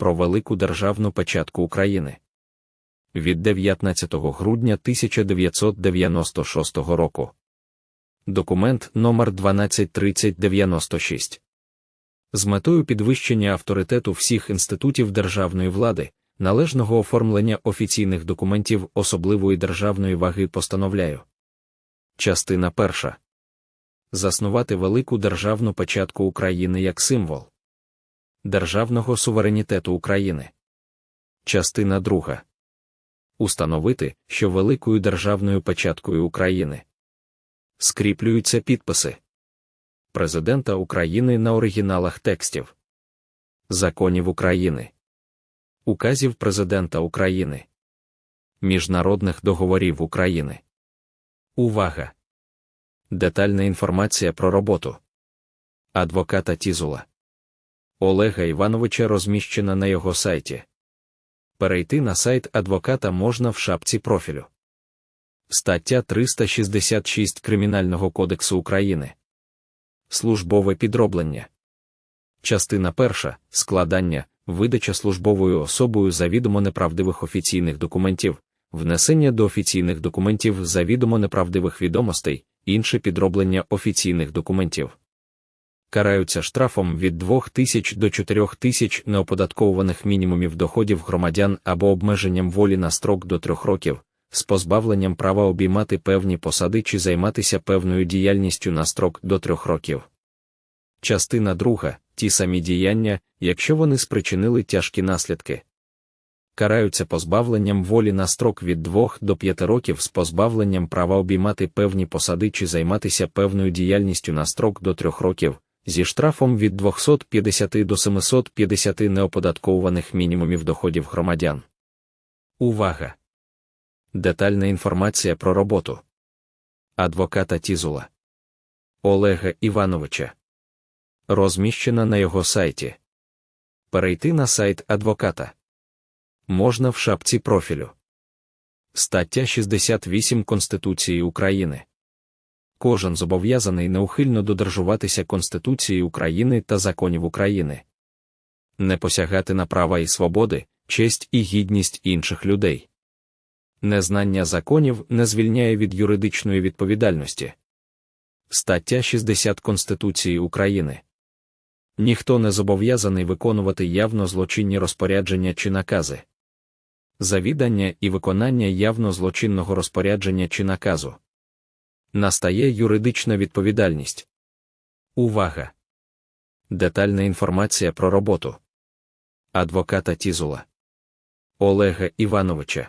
про велику державну печатку України від 19 грудня 1996 року. Документ номер 123096 з метою підвищення авторитету всіх інститутів державної влади, належного оформлення офіційних документів особливої державної ваги постановляю. Частина перша. Заснувати велику державну печатку України як символ державного суверенітету України. Частина друга. Установити, що великою державною печаткою України скріплюються підписи Президента України на оригіналах текстів законів України, указів Президента України, міжнародних договорів України. Увага! Детальна інформація про роботу адвоката Тізула Олега Івановича розміщена на його сайті. Перейти на сайт адвоката можна в шапці профілю. Стаття 366 Кримінального кодексу України. Службове підроблення. Частина перша складання, видача службовою особою завідомо неправдивих офіційних документів, внесення до офіційних документів завідомо неправдивих відомостей, інше підроблення офіційних документів. Караються штрафом від 2 тисяч до 4 тисяч неоподатковуваних мінімумів доходів громадян або обмеженням волі на строк до 3 років, з позбавленням права обіймати певні посади чи займатися певною діяльністю на строк до 3 років. Частина друга ті самі діяння, якщо вони спричинили тяжкі наслідки. Караються позбавленням волі на строк від 2 до 5 років з позбавленням права обіймати певні посади чи займатися певною діяльністю на строк до 3 років, зі штрафом від 250 до 750 неоподатковуваних мінімумів доходів громадян. Увага! Детальна інформація про роботу адвоката Тізула Олега Івановича розміщена на його сайті. Перейти на сайт адвоката можна в шапці профілю. Стаття 68 Конституції України. Кожен зобов'язаний неухильно додержуватися Конституції України та законів України, не посягати на права і свободи, честь і гідність інших людей. Незнання законів не звільняє від юридичної відповідальності. Стаття 60 Конституції України. Ніхто не зобов'язаний виконувати явно злочинні розпорядження чи накази. Завідання і виконання явно злочинного розпорядження чи наказу. Настає юридична відповідальність. Увага! Детальна інформація про роботу адвоката Тізула Олега Івановича